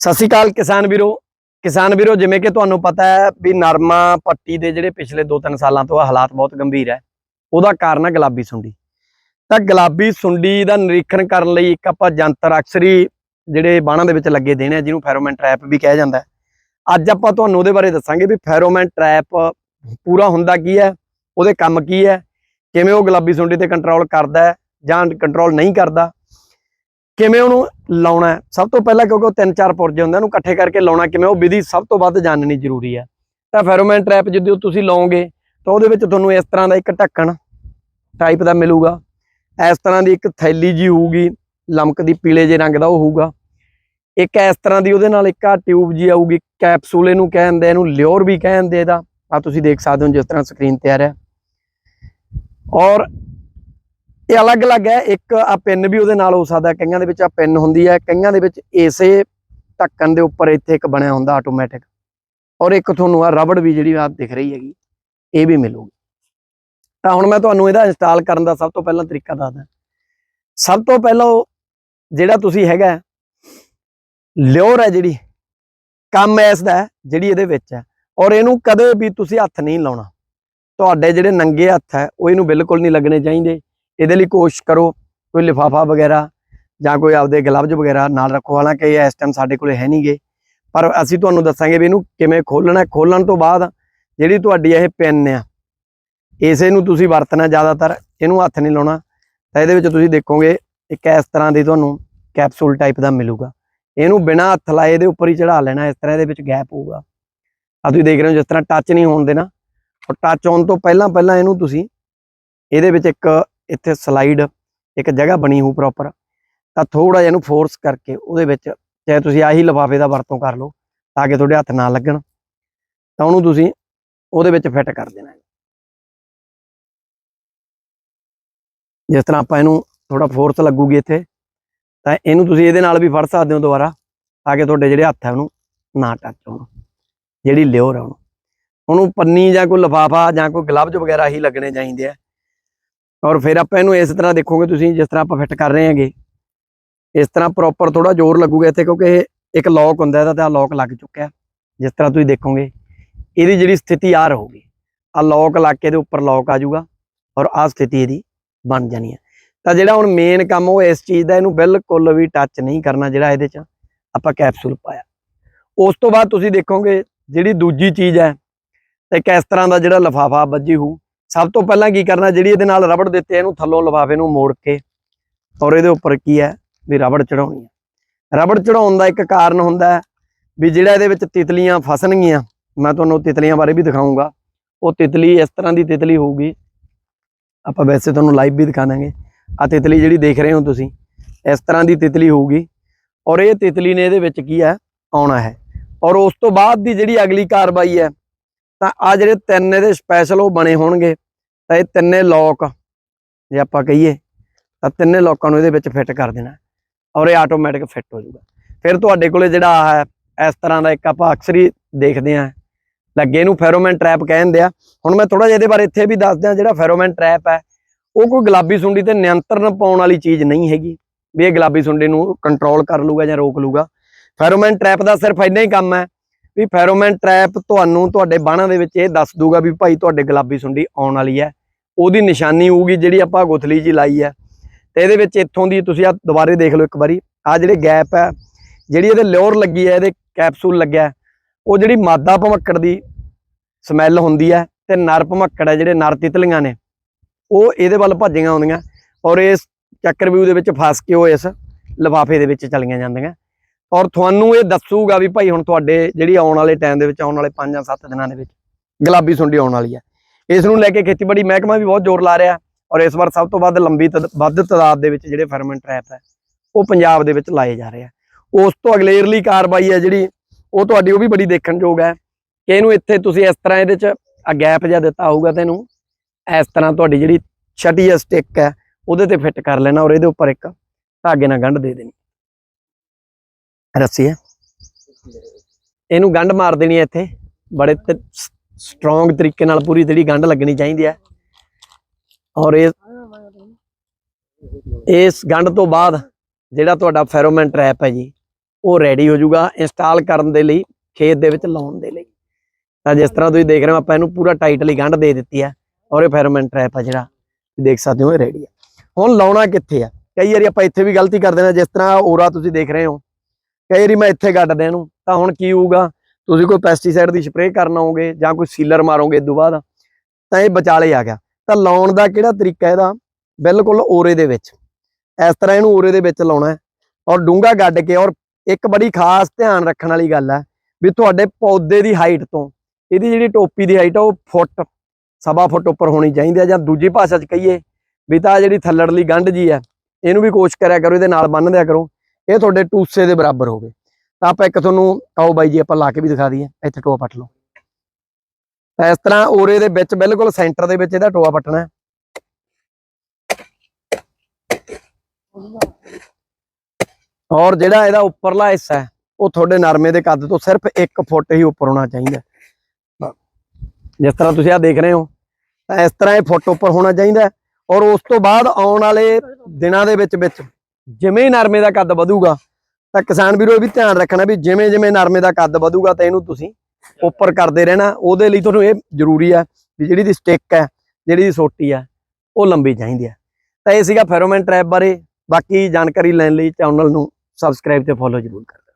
ਸਤਿ ਸ਼੍ਰੀ ਅਕਾਲ ਕਿਸਾਨ ਵੀਰੋ। ਕਿਸਾਨ ਵੀਰੋ, ਜਿਵੇਂ ਕਿ ਤੁਹਾਨੂੰ ਪਤਾ ਹੈ ਵੀ ਨਰਮਾ ਪੱਟੀ ਦੇ ਜਿਹੜੇ ਪਿਛਲੇ 2-3 ਸਾਲਾਂ ਤੋਂ ਹਾਲਾਤ ਬਹੁਤ ਗੰਭੀਰ ਹੈ। ਉਹਦਾ ਕਾਰਨ ਹੈ ਗੁਲਾਬੀ ਸੁੰਡੀ। ਤਾਂ ਗੁਲਾਬੀ ਸੁੰਡੀ ਦਾ ਨਿਰੀਖਣ ਕਰਨ ਲਈ ਇੱਕ ਆਪਾਂ ਜੰਤਰ ਅਕਸਰੀ ਜਿਹੜੇ ਬਾਣਾਂ ਦੇ ਵਿੱਚ ਲੱਗੇ ਦੇਣੇ ਆ, ਜਿਹਨੂੰ ਫੈਰੋਮੈਨ ਟ੍ਰੈਪ ਵੀ ਕਿਹਾ ਜਾਂਦਾ ਅੱਜ ਆਪਾਂ ਤੁਹਾਨੂੰ ਉਹਦੇ ਬਾਰੇ ਦੱਸਾਂਗੇ ਵੀ ਫੈਰੋਮੈਨ ਟ੍ਰੈਪ ਪੂਰਾ ਹੁੰਦਾ ਕੀ ਹੈ, ਉਹਦੇ ਕੰਮ ਕੀ ਹੈ, ਕਿਵੇਂ ਉਹ ਗੁਲਾਬੀ ਸੁੰਡੀ ਤੇ ਕੰਟਰੋਲ ਕਰਦਾ ਹੈ ਜਾਂ ਕੰਟਰੋਲ ਨਹੀਂ ਕਰਦਾ। ਕਿਵੇਂ ਉਹਨੂੰ ਲਾਉਣਾ ਸਭ ਤੋਂ ਪਹਿਲਾਂ ਕਿਉਂਕਿ ਉਹ ਤਿੰਨ ਚਾਰ ਪੁਰਜੇ ਹੁੰਦੇ ਉਹਨੂੰ ਇਕੱਠੇ ਕਰਕੇ ਲਾਉਣਾ ਕਿਵੇਂ, ਉਹ ਵਿਧੀ ਸਭ ਤੋਂ ਵੱਧ ਜਾਣਨੀ ਜ਼ਰੂਰੀ ਹੈ। ਤਾਂ ਫੈਰੋਮੈਨ ਟ੍ਰੈਪ ਜਦੋਂ ਤੁਸੀਂ ਲਾਓਗੇ, ਤਾਂ ਉਹਦੇ ਵਿੱਚ ਤੁਹਾਨੂੰ ਇਸ ਤਰ੍ਹਾਂ ਦਾ ਇੱਕ ਢੱਕਣ ਟਾਈਪ ਦਾ ਮਿਲੂਗਾ। ਇਸ ਤਰ੍ਹਾਂ ਦੀ ਇੱਕ ਥੈਲੀ ਜੀ ਹੋਊਗੀ ਲਮਕਦੀ ਪੀਲੇ ਜੇ ਰੰਗ ਦਾ ਉਹ ਹੋਊਗਾ। ਇੱਕ ਇਸ ਤਰ੍ਹਾਂ ਦੀ ਉਹਦੇ ਨਾਲ ਇੱਕ ਆ ਟਿਊਬ ਜੀ ਆਊਗੀ ਕੈਪਸੂਲ ਇਹਨੂੰ ਕਹਿੰਦੇ ਇਹਨੂੰ ਲਿਓਰ ਵੀ ਕਹਿੰਦੇ ਇਹਦਾ। ਆ ਤੁਸੀਂ ਦੇਖ ਸਕਦੇ ਹੋ ਜਿਸ ਤਰ੍ਹਾਂ ਸਕਰੀਨ ਤੇ ਆ ਰਿਹਾ ਔਰ ਇਹ ਅਲੱਗ-ਅਲੱਗ ਹੈ। ਇੱਕ ਆ ਪਿੰਨ ਵੀ ਉਹਦੇ ਨਾਲ ਹੋ ਸਕਦਾ। ਕਈਆਂ ਦੇ ਵਿੱਚ ਆ ਪਿੰਨ ਹੁੰਦੀ ਹੈ। ਕਈਆਂ ਦੇ ਵਿੱਚ ਇਸੇ ਢੱਕਣ ਦੇ ਉੱਪਰ ਇੱਥੇ ਇੱਕ ਬਣਿਆ ਹੁੰਦਾ ਆਟੋਮੈਟਿਕ ਔਰ ਇੱਕ ਤੁਹਾਨੂੰ ਆ ਰਬੜ ਵੀ ਜਿਹੜੀ ਆ ਦਿਖ ਰਹੀ ਹੈਗੀ, ਇਹ ਵੀ ਮਿਲੂਗੀ। ਤਾਂ ਹੁਣ ਮੈਂ ਤੁਹਾਨੂੰ ਇਹਦਾ ਇੰਸਟਾਲ ਕਰਨ ਦਾ ਸਭ ਤੋਂ ਪਹਿਲਾਂ ਤਰੀਕਾ ਦੱਸਦਾ। ਸਭ ਤੋਂ ਪਹਿਲਾਂ ਜਿਹੜਾ ਤੁਸੀਂ ਹੈਗਾ ਲਿਓਰ ਹੈ ਜਿਹੜੀ, ਕੰਮ ਇਸ ਦਾ ਜਿਹੜੀ ਇਹਦੇ ਵਿੱਚ ਹੈ। ਔਰ ਇਹਨੂੰ ਕਦੇ ਵੀ ਤੁਸੀਂ ਹੱਥ ਨਹੀਂ ਲਾਉਣਾ। ਤੁਹਾਡੇ ਜਿਹੜੇ ਨੰਗੇ ਹੱਥ ਹੈ, ਉਹ ਇਹਨੂੰ ਬਿਲਕੁਲ ਨਹੀਂ ਲੱਗਣੇ ਚਾਹੀਦੇ। ਇਹਦੇ ਲਈ ਕੋਸ਼ਿਸ਼ ਕਰੋ ਕੋਈ ਲਿਫਾਫਾ ਵਗੈਰਾ ਜਾਂ ਕੋਈ ਆਪਦੇ ਗਲਵਜ਼ ਵਗੈਰਾ ਨਾਲ ਰੱਖੋ। ਹਾਲਾਂਕਿ ਇਹ ਇਸ ਟਾਈਮ ਸਾਡੇ ਕੋਲੇ ਹੈ ਨਹੀਂਗੇ ਪਰ ਅਸੀਂ ਤੁਹਾਨੂੰ ਦੱਸਾਂਗੇ ਵੀ ਇਹਨੂੰ ਕਿਵੇਂ ਖੋਲਣਾ ਖੋਲਣ ਤੋਂ ਬਾਅਦ ਜਿਹੜੀ ਤੁਹਾਡੀ ਇਹ ਪਿੰਨ ਆ, ਇਸੇ ਨੂੰ ਤੁਸੀਂ ਵਰਤਣਾ ਜ਼ਿਆਦਾਤਰ। ਇਹਨੂੰ ਹੱਥ ਨਹੀਂ ਲਾਉਣਾ। ਤਾਂ ਇਹਦੇ ਵਿੱਚ ਤੁਸੀਂ ਦੇਖੋਗੇ ਇੱਕ ਇਸ ਤਰ੍ਹਾਂ ਦੀ ਤੁਹਾਨੂੰ ਕੈਪਸੂਲ ਟਾਈਪ ਦਾ ਮਿਲੂਗਾ। ਇਹਨੂੰ ਬਿਨਾਂ ਹੱਥ ਲਾਏ ਇਹਦੇ ਉੱਪਰ ਹੀ ਚੜਾ ਲੈਣਾ। ਇਸ ਤਰ੍ਹਾਂ ਇਹਦੇ ਵਿੱਚ ਗੈਪ ਹੋਊਗਾ। ਆ ਤੁਸੀਂ ਦੇਖ ਰਹੇ ਹੋ ਜਿਸ ਤਰ੍ਹਾਂ ਟੱਚ ਨਹੀਂ ਹੋਣ ਦੇਣਾ। ਔਰ ਟੱਚ ਹੋਣ ਤੋਂ ਪਹਿਲਾਂ ਪਹਿਲਾਂ ਇਹਨੂੰ ਤੁਸੀਂ ਇਹਦੇ ਵਿੱਚ ਇੱਕ ਇੱਥੇ ਸਲਾਈਡ ਇੱਕ ਜਗ੍ਹਾ ਬਣੀ ਹੋਊ ਪ੍ਰੋਪਰ ਤਾਂ ਥੋੜਾ ਜਿਹਾ ਇਹਨੂੰ ਫੋਰਸ ਕਰਕੇ ਉਹਦੇ ਵਿੱਚ ਚਾਹੇ ਤੁਸੀਂ ਆਹੀ ਲਿਫਾਫੇ ਦਾ ਵਰਤੋਂ ਕਰ ਲਓ ਤਾਂ ਕਿ ਤੁਹਾਡੇ ਹੱਥ ਨਾ ਲੱਗਣ, ਤਾਂ ਉਹਨੂੰ ਤੁਸੀਂ ਉਹਦੇ ਵਿੱਚ ਫਿੱਟ ਕਰ ਦੇਣਾ ਜਿਸ ਤਰ੍ਹਾਂ ਆਪਾਂ ਇਹਨੂੰ ਥੋੜਾ ਫੋਰਸ ਲੱਗੂਗੀ ਇੱਥੇ, ਤਾਂ ਇਹਨੂੰ ਤੁਸੀਂ ਇਹਦੇ ਨਾਲ ਵੀ ਫੜ ਸਕਦੇ ਹੋ ਦੁਬਾਰਾ, ਤਾਂ ਕਿ ਤੁਹਾਡੇ ਜਿਹੜੇ ਹੱਥ ਹੈ ਉਹਨੂੰ ਨਾ ਟੱਚ ਹੋਣ, ਜਿਹੜੀ ਲਿਓਰ ਹੈ ਉਹਨੂੰ। ਉਹਨੂੰ ਪੰਨੀ ਜਾਂ ਕੋਈ ਲਿਫਾਫਾ ਜਾਂ ਕੋਈ ਗਲਵਜ਼ ਵਗੈਰਾ ਹੀ ਲੱਗਣੇ ਚਾਹੀਦੇ ਆ। ਔਰ ਫਿਰ ਆਪਾਂ ਇਹਨੂੰ ਇਸ ਤਰ੍ਹਾਂ ਦੇਖੋਗੇ ਤੁਸੀਂ, ਜਿਸ ਤਰ੍ਹਾਂ ਆਪਾਂ ਫਿੱਟ ਕਰ ਰਹੇ ਹਾਂਗੇ। ਇਸ ਤਰ੍ਹਾਂ ਪ੍ਰੋਪਰ ਥੋੜਾ ਜ਼ੋਰ ਲੱਗੂਗਾ ਇੱਥੇ, ਕਿਉਂਕਿ ਇਹ ਇੱਕ ਲੌਕ ਹੁੰਦਾ ਇਹਦਾ ਤਾਂ ਲੌਕ ਲੱਗ ਚੁੱਕਿਆ। ਜਿਸ ਤਰ੍ਹਾਂ ਤੁਸੀਂ ਦੇਖੋਗੇ, ਇਹਦੀ ਜਿਹੜੀ ਸਥਿਤੀ ਆ ਰਹੂਗੀ ਆ ਲੌਕ ਲੱਗ ਕੇ ਇਹਦੇ ਉੱਪਰ ਲੌਕ ਆ ਜਾਊਗਾ ਔਰ ਆ ਸਥਿਤੀ ਇਹਦੀ ਬਣ ਜਾਣੀ ਹੈ। ਤਾਂ ਜਿਹੜਾ ਹੁਣ ਮੇਨ ਕੰਮ ਉਹ ਇਸ ਚੀਜ਼ ਦਾ ਇਹਨੂੰ ਬਿਲਕੁਲ ਵੀ ਟੱਚ ਨਹੀਂ ਕਰਨਾ ਜਿਹੜਾ ਇਹਦੇ ਚ ਆਪਾਂ ਕੈਪਸੂਲ ਪਾਇਆ। ਉਸ ਤੋਂ ਬਾਅਦ ਤੁਸੀਂ ਦੇਖੋਗੇ, ਜਿਹੜੀ ਦੂਜੀ ਚੀਜ਼ ਹੈ, ਤੇ ਕਿਸ ਤਰ੍ਹਾਂ ਦਾ ਜਿਹੜਾ ਲਫਾਫਾ ਵੱਜੀ ਹੋਊ ਸਭ ਤੋਂ ਪਹਿਲਾਂ ਕੀ ਕਰਨਾ, ਜਿਹੜੀ ਇਹਦੇ ਨਾਲ ਰਬੜ ਦਿੱਤੇ ਇਹਨੂੰ ਥੱਲੋਂ ਲਫਾਫੇ ਨੂੰ ਮੋੜ ਕੇ ਔਰ ਇਹਦੇ ਉੱਪਰ ਕੀ ਹੈ ਵੀ ਰਬੜ ਚੜਾਉਣੀ ਹੈ। ਰਬੜ ਚੜਾਉਣ ਦਾ ਇੱਕ ਕਾਰਨ ਹੁੰਦਾ ਹੈ ਵੀ ਜਿਹੜਾ ਇਹਦੇ ਵਿੱਚ ਤਿਤਲੀਆਂ ਫਸਣਗੀਆਂ, ਮੈਂ ਤੁਹਾਨੂੰ ਤਿਤਲੀਆਂ ਬਾਰੇ ਵੀ ਦਿਖਾਉਂਗਾ ਉਹ ਤਿਤਲੀ ਇਸ ਤਰ੍ਹਾਂ ਦੀ ਤਿਤਲੀ ਹੋਊਗੀ। ਆਪਾਂ ਵੈਸੇ ਤੁਹਾਨੂੰ ਲਾਈਵ ਵੀ ਦਿਖਾ ਦਾਂਗੇ। ਆ ਤਿਤਲੀ ਜਿਹੜੀ ਦੇਖ ਰਹੇ ਹੋ ਤੁਸੀਂ, ਇਸ ਤਰ੍ਹਾਂ ਦੀ ਤਿਤਲੀ ਹੋਊਗੀ। ਔਰ ਇਹ ਤਿਤਲੀ ਨੇ ਇਹਦੇ ਵਿੱਚ ਕੀ ਹੈ, ਆਉਣਾ ਹੈ। ਔਰ ਉਸ ਤੋਂ ਬਾਅਦ ਦੀ ਜਿਹੜੀ ਅਗਲੀ ਕਾਰਵਾਈ ਹੈ ਤਾਂ ਆ ਜਿਹੜੇ ਤਿੰਨ ਇਹਦੇ ਸਪੈਸ਼ਲ ਉਹ ਬਣੇ ਹੋਣਗੇ, ਤਾਂ ਇਹ ਤਿੰਨੇ ਲੋਕ ਜੇ ਆਪਾਂ ਕਹੀਏ, ਤਾਂ ਤਿੰਨੇ ਲੋਕਾਂ ਨੂੰ ਇਹਦੇ ਵਿੱਚ ਫਿੱਟ ਕਰ ਦੇਣਾ ਔਰ ਇਹ ਆਟੋਮੈਟਿਕ ਫਿੱਟ ਹੋ ਜਾਊਗਾ। ਫਿਰ ਤੁਹਾਡੇ ਕੋਲੇ ਜਿਹੜਾ ਆਹ ਹੈ, ਇਸ ਤਰ੍ਹਾਂ ਦਾ ਇੱਕ ਆਪਾਂ ਅਕਸਰ ਹੀ ਦੇਖਦੇ ਆਂ ਲੱਗੇ ਨੂੰ ਫੈਰੋਮੈਨ ਟ੍ਰੈਪ ਕਹਿੰਦੇ ਆ। ਹੁਣ ਮੈਂ ਥੋੜਾ ਜਿਹਾ ਇਹਦੇ ਬਾਰੇ ਇੱਥੇ ਵੀ ਦੱਸ ਦਿਆਂ ਜਿਹੜਾ ਫੈਰੋਮੈਨ ਟ੍ਰੈਪ ਹੈ, ਉਹ ਕੋਈ ਗੁਲਾਬੀ ਸੁੰਡੀ ਤੇ ਨਿਯੰਤਰਣ ਪਾਉਣ ਵਾਲੀ ਚੀਜ਼ ਨਹੀਂ ਹੈਗੀ, ਵੀ ਇਹ ਗੁਲਾਬੀ ਸੁੰਡੀ ਨੂੰ ਕੰਟਰੋਲ ਕਰ ਲੂਗਾ ਜਾਂ ਰੋਕ ਲੂਗਾ ਫੈਰੋਮੈਨ ਟ੍ਰੈਪ ਦਾ ਸਿਰਫ ਇੰਨਾ ਹੀ ਕੰਮ ਹੈ ਵੀ ਫੈਰੋਮੈਨ ਟ੍ਰੈਪ ਤੁਹਾਨੂੰ ਤੁਹਾਡੇ ਬਾਣਾ ਦੇ ਵਿੱਚ ਇਹ ਦੱਸ ਦੂਗਾ ਵੀ ਭਾਈ ਤੁਹਾਡੇ ਗੁਲਾਬੀ ਸੁੰਡੀ ਆਉਣ ਵਾਲੀ ਹੈ। ਉਹਦੀ ਨਿਸ਼ਾਨੀ ਹੋਊਗੀ ਜਿਹੜੀ ਆਪਾਂ ਗੁਥਲੀ ਜੀ ਲਾਈ ਹੈ। ਤੇ ਇਹਦੇ ਵਿੱਚ ਇੱਥੋਂ ਦੀ ਤੁਸੀਂ ਆ ਦੁਬਾਰੇ ਦੇਖ ਲਓ ਇੱਕ ਵਾਰੀ। ਆ ਜਿਹੜੇ ਗੈਪ ਹੈ, ਜਿਹੜੀ ਇਹਦੇ ਲਿਓਰ ਲੱਗੀ ਹੈ, ਇਹਦੇ ਕੈਪਸੂਲ ਲੱਗਿਆ ਉਹ ਜਿਹੜੀ ਮਾਦਾ ਭਮੱਕੜ ਦੀ ਸਮੈਲ ਹੁੰਦੀ ਹੈ ਤੇ ਨਰ ਭਮੱਕੜ ਹੈ ਜਿਹੜੇ ਨਰ ਤਿਤਲੀਆਂ ਨੇ, ਉਹ ਇਹਦੇ ਵੱਲ ਭੱਜੀਆਂ ਆਉਂਦੀਆਂ ਔਰ ਇਸ ਚੱਕਰ ਵਿਊ ਦੇ ਵਿੱਚ ਫਸ ਕੇ ਉਹ ਇਸ ਲਿਫਾਫੇ ਦੇ ਵਿੱਚ ਚਲੀਆਂ ਜਾਂਦੀਆਂ। ਔਰ ਤੁਹਾਨੂੰ ਇਹ ਦੱਸੂਗਾ ਵੀ ਭਾਈ ਹੁਣ ਤੁਹਾਡੇ ਜਿਹੜੀ ਆਉਣ ਵਾਲੇ ਟਾਈਮ ਦੇ ਵਿੱਚ, ਆਉਣ ਵਾਲੇ 5 ਜਾਂ 7 ਦਿਨਾਂ ਦੇ ਵਿੱਚ ਗੁਲਾਬੀ ਸੁੰਡੀ ਆਉਣ ਵਾਲੀ ਹੈ। ਇਸ ਨੂੰ ਲੈ ਕੇ ਖੇਤੀਬਾੜੀ ਮਹਿਕਮਾ ਵੀ ਬਹੁਤ ਜ਼ੋਰ ਲਾ ਰਿਹਾ ਔਰ ਇਸ ਵਾਰ ਸਭ ਤੋਂ ਵੱਧ ਲੰਬੀ ਤਦ- ਵੱਧ ਤਾਦਾਦ ਦੇ ਵਿੱਚ ਜਿਹੜੇ ਫਰਮੈਂਟ ਟ੍ਰੈਪ ਹੈ, ਉਹ ਪੰਜਾਬ ਦੇ ਵਿੱਚ ਲਾਏ ਜਾ ਰਹੇ ਆ। ਉਸ ਤੋਂ ਅਗਲੇਰਲੀ ਕਾਰਵਾਈ ਹੈ ਜਿਹੜੀ, ਉਹ ਤੁਹਾਡੀ ਉਹ ਵੀ ਬੜੀ ਦੇਖਣਯੋਗ ਹੈ ਕਿ ਇਹਨੂੰ ਇੱਥੇ ਤੁਸੀਂ ਇਸ ਤਰ੍ਹਾਂ ਇਹਦੇ ਚ ਆ ਗੈਪ ਜਿਹਾ ਦਿੱਤਾ ਹੋਊਗਾ ਤੈਨੂੰ ਇਸ ਤਰ੍ਹਾਂ ਤੁਹਾਡੀ ਜਿਹੜੀ ਛਟੀ ਜਾਂ ਸਟਿਕ ਹੈ, ਉਹਦੇ ਤੇ ਫਿੱਟ ਕਰ ਲੈਣਾ ਔਰ ਇਹਦੇ ਉੱਪਰ ਇੱਕ ਧਾਗੇ ਨਾਲ ਗੰਢ ਦੇ ਦੇਣੀ। ਰੱਸੀ ਹੈ। ਇਹਨੂੰ ਗੰਢ ਮਾਰ ਦੇਣੀ ਹੈ ਇੱਥੇ। ਬੜੇ ਸਟਰੋਂਗ ਤਰੀਕੇ ਨਾਲ ਪੂਰੀ ਜਿਹੜੀ ਗੰਢ ਲੱਗਣੀ ਚਾਹੀਦੀ ਹੈ। ਔਰ ਇਹ ਇਸ ਗੰਢ ਤੋਂ ਬਾਅਦ ਜਿਹੜਾ ਤੁਹਾਡਾ ਫੈਰੋਮੈਂਟ ਟ੍ਰੈਪ ਹੈ ਜੀ, ਉਹ ਰੈਡੀ ਹੋ ਜਾਊਗਾ ਇੰਸਟਾਲ ਕਰਨ ਦੇ ਲਈ, ਖੇਤ ਦੇ ਵਿੱਚ ਲਾਉਣ ਦੇ ਲਈ। ਤਾਂ ਜਿਸ ਤਰ੍ਹਾਂ ਤੁਸੀਂ ਦੇਖ ਰਹੇ ਹੋ, ਆਪਾਂ ਇਹਨੂੰ ਪੂਰਾ ਟਾਈਟਲੀ ਗੰਢ ਦੇ ਦਿੱਤੀ ਹੈ ਔਰ ਇਹ ਫੈਰੋਮੈਂਟ ਟ੍ਰੈਪ ਹੈ ਜਿਹੜਾ। ਦੇਖ ਸਕਦੇ ਹੋ, ਇਹ ਰੈਡੀ ਹੈ। ਹੁਣ ਲਾਉਣਾ ਕਿੱਥੇ ਆ ਕਈ ਵਾਰੀ ਆਪਾਂ ਇੱਥੇ ਵੀ ਗਲਤੀ ਕਰਦੇ ਨੇ ਜਿਸ ਤਰ੍ਹਾਂ ਔਰਾ ਤੁਸੀਂ ਦੇਖ ਰਹੇ ਹੋ। ਕਈ ਵਾਰੀ ਮੈਂ ਇੱਥੇ ਗੱਡਦੇ ਇਹਨੂੰ ਤਾਂ ਹੁਣ ਕੀ ਹੋਊਗਾ? ਤੁਸੀਂ ਕੋਈ ਪੈਸਟੀਸਾਈਡ ਦੀ ਸਪਰੇਅ ਕਰਨ ਆਓਗੇ ਜਾਂ ਕੋਈ ਸੀਲਰ ਮਾਰੋਗੇ ਇਸ ਤੋਂ ਬਾਅਦ, ਤਾਂ ਇਹ ਵਿਚਾਲੇ ਆ ਗਿਆ। ਤਾਂ ਲਾਉਣ ਦਾ ਕਿਹੜਾ ਤਰੀਕਾ ਇਹਦਾ? ਬਿਲਕੁਲ ਔਰੇ ਦੇ ਵਿੱਚ। ਇਸ ਤਰ੍ਹਾਂ ਇਹਨੂੰ ਔਰੇ ਦੇ ਵਿੱਚ ਲਾਉਣਾ ਹੈ। ਔਰ ਡੂੰਗਾ ਗੱਡ ਕੇ, ਔਰ ਇੱਕ ਬੜੀ ਖਾਸ ਧਿਆਨ ਰੱਖਣ ਵਾਲੀ ਗੱਲ ਹੈ ਵੀ ਤੁਹਾਡੇ ਪੌਦੇ ਦੀ ਹਾਈਟ ਤੋਂ, ਇਹਦੀ ਜਿਹੜੀ ਟੋਪੀ ਦੀ ਹਾਈਟ ਆ, ਉਹ ਫੁੱਟ, ਸਵਾ ਫੁੱਟ ਉੱਪਰ ਹੋਣੀ ਚਾਹੀਦੀ ਹੈ। ਜਾਂ ਦੂਜੀ ਭਾਸ਼ਾ 'ਚ ਕਹੀਏ ਵੀ ਤਾਂ ਆਹ ਜਿਹੜੀ ਥੱਲੜਲੀ ਗੰਢ ਜੀ ਹੈ, ਇਹਨੂੰ ਵੀ ਕੋਸ਼ਿਸ਼ ਕਰਿਆ ਕਰੋ, ਇਹਦੇ ਨਾਲ ਬੰਨ ਦਿਆ ਕਰੋ। ਇਹ ਤੁਹਾਡੇ ਟੂਸੇ ਦੇ ਬਰਾਬਰ ਹੋਵੇ। ਤਾਂ ਆਪਾਂ ਇੱਕ ਤੁਹਾਨੂੰ ਆਓ ਬਾਈ ਜੀ ਆਪਾਂ ਲਾ ਕੇ ਵੀ ਦਿਖਾ ਦਈਏ। ਇੱਥੇ ਟੋਆ ਪੱਟ ਲਓ। ਤਾਂ ਇਸ ਤਰ੍ਹਾਂ ਓਰੇ ਦੇ ਵਿੱਚ ਬਿਲਕੁਲ ਸੈਂਟਰ ਦੇ ਵਿੱਚ ਇਹਦਾ ਟੋਆ ਪੱਟਣਾ ਔਰ ਜਿਹੜਾ ਇਹਦਾ ਉੱਪਰਲਾ ਹਿੱਸਾ ਹੈ, ਉਹ ਤੁਹਾਡੇ ਨਰਮੇ ਦੇ ਕੱਦ ਤੋਂ ਸਿਰਫ 1 ਫੁੱਟ ਹੀ ਉੱਪਰ ਹੋਣਾ ਚਾਹੀਦਾ ਜਿਸ ਤਰ੍ਹਾਂ ਤੁਸੀਂ ਆ ਦੇਖ ਰਹੇ ਹੋ, ਤਾਂ ਇਸ ਤਰ੍ਹਾਂ ਇਹ ਫੁੱਟ ਉੱਪਰ ਹੋਣਾ ਚਾਹੀਦਾ ਔਰ ਉਸ ਤੋਂ ਬਾਅਦ ਆਉਣ ਵਾਲੇ ਦਿਨਾਂ ਦੇ ਵਿੱਚ ਵਿੱਚ ਜਿਵੇਂ ਹੀ ਨਰਮੇ ਦਾ ਕੱਦ ਵਧੂਗਾ, ਤਾਂ ਕਿਸਾਨ ਵੀਰੋ ਇਹ ਵੀ ਧਿਆਨ ਰੱਖਣਾ ਵੀ ਜਿਵੇਂ ਜਿਵੇਂ ਨਰਮੇ ਦਾ ਕੱਦ ਵਧੂਗਾ ਤਾਂ ਇਹਨੂੰ ਤੁਸੀਂ ਉੱਪਰ ਕਰਦੇ ਰਹਿਣਾ। ਉਹਦੇ ਲਈ ਤੁਹਾਨੂੰ ਇਹ ਜ਼ਰੂਰੀ ਹੈ ਵੀ ਜਿਹੜੀ ਦੀ ਸਟਿੱਕ ਹੈ, ਜਿਹੜੀ ਦੀ ਸੋਟੀ ਹੈ ਉਹ ਲੰਬੀ ਚਾਹੀਦੀ ਹੈ ਤਾਂ ਇਹ ਸੀਗਾ ਫੈਰੋਮੈਨ ਟ੍ਰੈਪ ਬਾਰੇ। ਬਾਕੀ ਜਾਣਕਾਰੀ ਲੈਣ ਲਈ ਚੈਨਲ ਨੂੰ ਸਬਸਕ੍ਰਾਈਬ ਤੇ ਫੋਲੋ ਜ਼ਰੂਰ ਕਰਨਾ।